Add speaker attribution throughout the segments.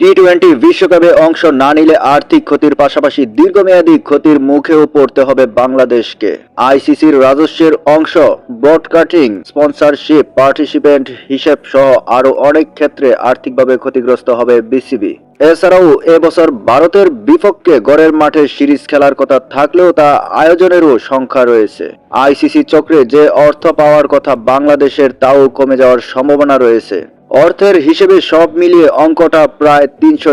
Speaker 1: T twenty বিশ্বকাপে অংশ না নিলে আর্থিক ক্ষতির পাশাপাশি দীর্ঘমেয়াদী ক্ষতির মুখেও পড়তে হবে বাংলাদেশকে। আইসিসির রাজস্বের অংশ, ব্রডকাস্টিং, স্পন্সরশিপ, পার্টিসিপেন্ট হিসেব সহ আরও অনেক ক্ষেত্রে আর্থিকভাবে ক্ষতিগ্রস্ত হবে বিসিবি। এছাড়াও এবছর ভারতের বিপক্ষে গড়ের মাঠে সিরিজ খেলার কথা থাকলেও তা আয়োজনেরও সংখ্যা রয়েছে। আইসিসি চক্রে যে অর্থ পাওয়ার কথা বাংলাদেশের, তাও কমে যাওয়ার সম্ভাবনা রয়েছে। অর্থের হিসেবে সব মিলিয়ে অঙ্কটা প্রায় তিনশো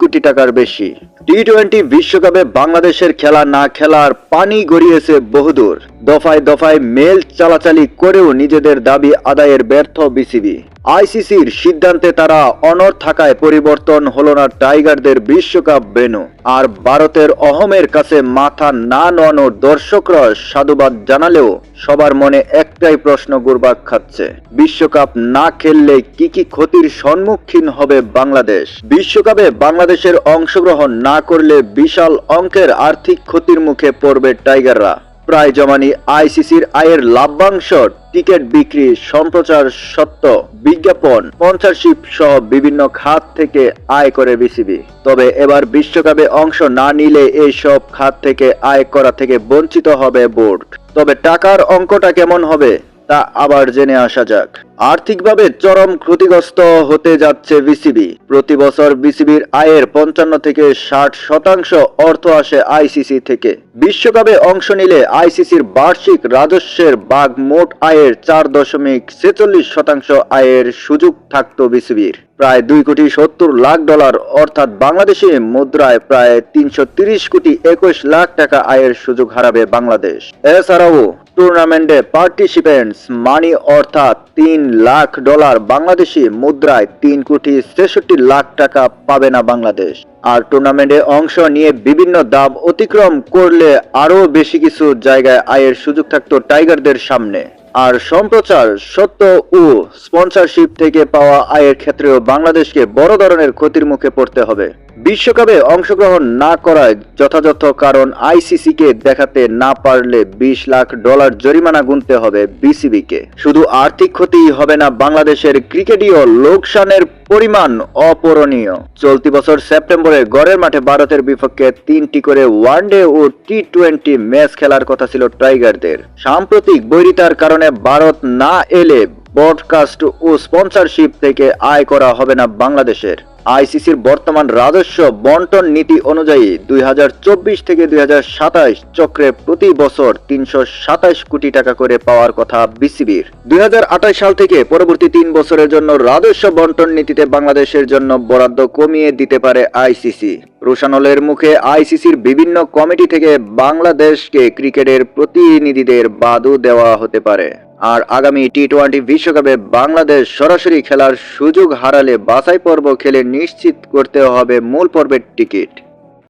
Speaker 1: কোটি টাকার বেশি। টি টোয়েন্টি বিশ্বকাপে বাংলাদেশের খেলা না খেলার পানি গড়িয়েছে বহুদূর। দফায় দফায় মেল চালাচালি করেও নিজেদের দাবি আদায়ের ব্যর্থ বিসিবি। আইসিসির সিদ্ধান্তে তারা অনর থাকায় পরিবর্তন হল না টাইগারদের বিশ্বকাপ বেনু আর ভারতের অহমের কাছে মাথা না নোয়ানোর দর্শকরা সাধুবাদ জানালেও সবার মনে একটাই প্রশ্ন ঘুরপাক খাচ্ছে। বিশ্বকাপ না খেললে কি কি ক্ষতির সম্মুখীন হবে বাংলাদেশ? বিশ্বকাপে বাংলাদেশের অংশগ্রহণ না করলে বিশাল অঙ্কের আর্থিক ক্ষতির মুখে পড়বে টাইগাররা। প্রায় জমানি আইসিসির আয়ের লাভ্যাংশ, টিকিট বিক্রি, সম্প্রচার সত্ত্ব বিজ্ঞাপন, স্পন্সরশিপ সহ বিভিন্ন খাত থেকে আয় করে বিসিবি। তবে এবার বিশ্বকাপে অংশ না নিলে এই সব খাত থেকে আয় করা থেকে বঞ্চিত হবে বোর্ড। তবে টাকার অঙ্কটা কেমন হবে? তা আবার জেনে আসা যাক। আর্থিকভাবে চরম ক্ষতিগ্রস্ত হতে যাচ্ছে বিসিবি। প্রতি বছর বিসিবির আয়ের পঞ্চান্ন থেকে ষাট শতাংশ অর্থ আসে আইসিসি থেকে। বিশ্বকাপে অংশ নিলে আইসিসির বার্ষিক রাজস্বের ভাগ মোট আয়ের চার দশমিক ছেচল্লিশ শতাংশ আয়ের সুযোগ থাকতো বিসিবির। প্রায় দুই কোটি সত্তর লাখ ডলার, অর্থাৎ বাংলাদেশি মুদ্রায় প্রায় তিনশো কোটি একুশ লাখ টাকা আয়ের সুযোগ হারাবে বাংলাদেশ। এছাড়াও টুর্নামেন্টে পার্টিসিপেন্টস মানি অর্থাৎ তিন লাখ ডলার বাংলাদেশি মুদ্রায় তিন কোটি ছেষট্টি লাখ টাকা পাবে না বাংলাদেশ। আর টুর্নামেন্টে অংশ নিয়ে বিভিন্ন দাব অতিক্রম করলে আরও বেশি কিছু জায়গায় আয়ের সুযোগ থাকতো টাইগারদের সামনে। আর সম্প্রচার সত্য ও স্পন্সরশিপ থেকে পাওয়া আয়ের ক্ষেত্রেও বাংলাদেশকে বড় ধরনের ক্ষতির মুখে পড়তে হবে। বিশ্বকাপে অংশগ্রহণ না করায় যথাযথ কারণ আইসিসিকে দেখাতে না পারলে বিশ লাখ ডলার জরিমানা গুনতে হবে বিসিবিকে। শুধু আর্থিক ক্ষতিই হবে না, বাংলাদেশের ক্রিকেটীয় লোকসানের পরিমাণ অপূরণীয়। চলতি বছর সেপ্টেম্বরে গড়ের মাঠে ভারতের বিপক্ষে তিনটি করে ওয়ানডে ও টি টোয়েন্টি ম্যাচ খেলার কথা ছিল টাইগারদের। সাম্প্রতিক বৈরিতার কারণে ভারত না এলে ব্রডকাস্ট ও স্পন্সরশিপ থেকে আয় করা হবে না বাংলাদেশের। আইসিসির বর্তমান রাজস্ব বন্টন নীতি অনুযায়ী দুই হাজার চব্বিশ থেকে দুই হাজার সাতাশ চক্রে প্রতি বছর তিনশো সাতাশ কোটি টাকা করে পাওয়ার কথা বিসিবির। দুই সাল থেকে পরবর্তী তিন বছরের জন্য রাজস্ব বন্টন নীতিতে বাংলাদেশের জন্য বরাদ্দ কমিয়ে দিতে পারে আইসিসি। রোশানলের মুখে আইসিসির বিভিন্ন কমিটি থেকে বাংলাদেশকে ক্রিকেটের প্রতিনিধিদের বাদও দেওয়া হতে পারে। আর আগামী টি টোয়েন্টি বিশ্বকাপে বাংলাদেশ সরাসরি খেলার সুযোগ হারালে বাছাই পর্ব খেলে নিশ্চিত করতে হবে মূল পর্বের টিকিট।